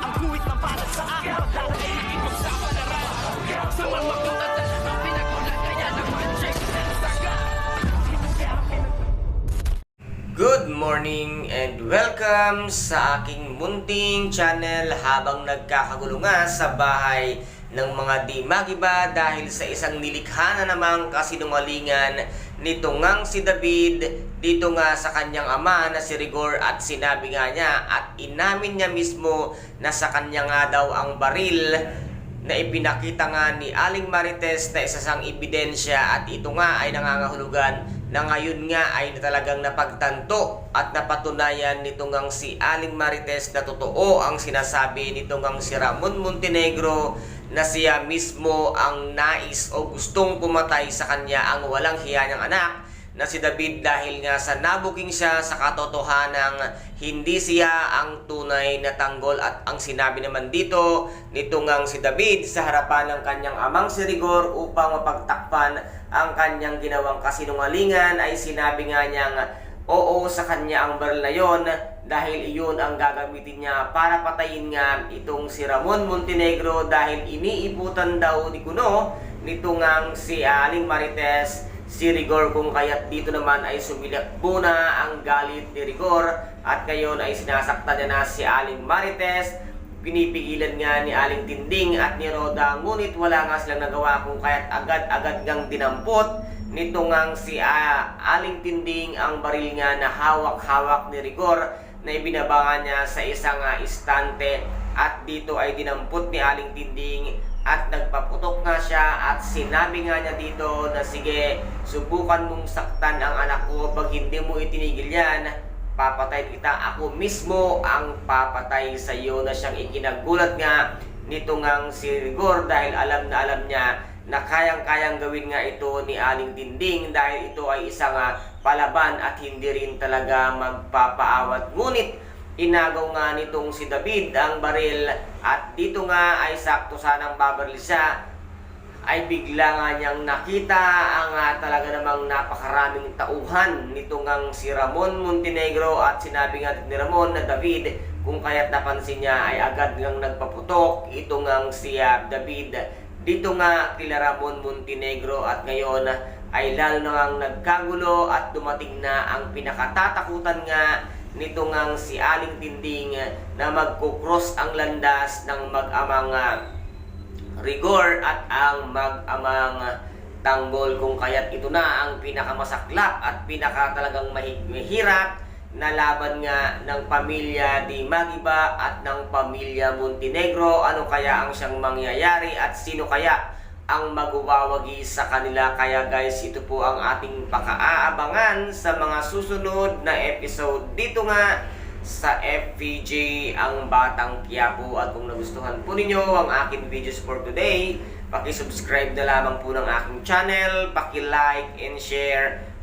Ang guhit na para sa akin. Pagdadaig ipagsapalaran Sa mga katatan Ang pinagulat kaya naman check Saga. Good morning and welcome sa aking munting channel habang nagkakagulo nga sa bahay ng mga di magiba dahil sa isang nilikha na namang kasinungalingan nito ngang si David dito nga sa kanyang ama na si Rigor at sinabi nga niya at inamin niya mismo na sa kanya nga daw ang baril na ipinakita nga ni Aling Marites na isa sang ebidensya at ito nga ay nangangahulugan na ngayon nga ay talagang napagtanto at napatunayan nito ngang si Aling Marites na totoo ang sinasabi nito ngang si Ramon Montenegro na siya mismo ang nais o gustong pumatay sa kanya ang walang hiya ng anak na si David dahil nga sa nabuking siya sa katotohanang hindi siya ang tunay na tanggol. At ang sinabi naman dito nito ngang si David sa harapan ng kanyang amang si Rigor upang mapagtakpan ang kanyang ginawang kasinungalingan ay sinabi nga niyang oo sa kanya ang baril na yon dahil iyon ang gagamitin niya para patayin nga itong si Ramon Montenegro dahil iniiputan daw ni Kuno nito ngang si Aling Marites si Rigor kung kaya't dito naman ay sumilakbo na ang galit ni Rigor. At ngayon ay sinasaktan niya na si Aling Marites. Pinipigilan nga ni Aling Tinding at ni Roda ngunit wala nga silang nagawa kung kaya't agad-agad ngang dinampot nito ngang si ah, Aling Tinding ang baril nga na hawak-hawak ni Rigor na ibinabangan niya sa isang ah, istante at dito ay dinampot ni Aling Tinding at nagpaputok nga siya at sinabi nga niya dito na sige, subukan mong saktan ang anak ko pag hindi mo itinigil yan, papatay kita. Ako mismo ang papatay sa iyo na siyang ikinagulat nga nito ngang si Rigor dahil alam na alam niya na kayang-kayang gawin nga ito ni Aling Dinding dahil ito ay isang ah, palaban at hindi rin talaga magpapaawat. Ngunit inagaw nga nitong si David ang baril at dito nga ay sakto sanang babaril siya ay bigla nga niyang nakita ang ah, talaga namang napakaraming tauhan nito ngang si Ramon Montenegro at sinabi nga ni Ramon na David kung kaya't napansin niya ay agad ngang nagpaputok ito ngang si ah, David dito nga kila Ramon Montenegro at ngayon ay lalo na ngang nagkagulo at dumating na ang pinakatatakutan nga nito ngang si Aling Tinding na magkukross ang landas ng mag-amang ah, rigor at ang mag-amang tanggol. Kung kaya't ito na ang pinakamasaklap at pinaka talagang mahi- mahirap na laban nga ng pamilya di Magiba at ng pamilya Montenegro. Ano kaya ang siyang mangyayari at sino kaya ang magwawagi sa kanila. Kaya guys, ito po ang ating pakaaabangan sa mga susunod na episode dito nga sa FPJ ang Batang Quiapo. At kung nagustuhan po ninyo ang aking videos for today, paki-subscribe na lamang po ng aking channel, paki-like and share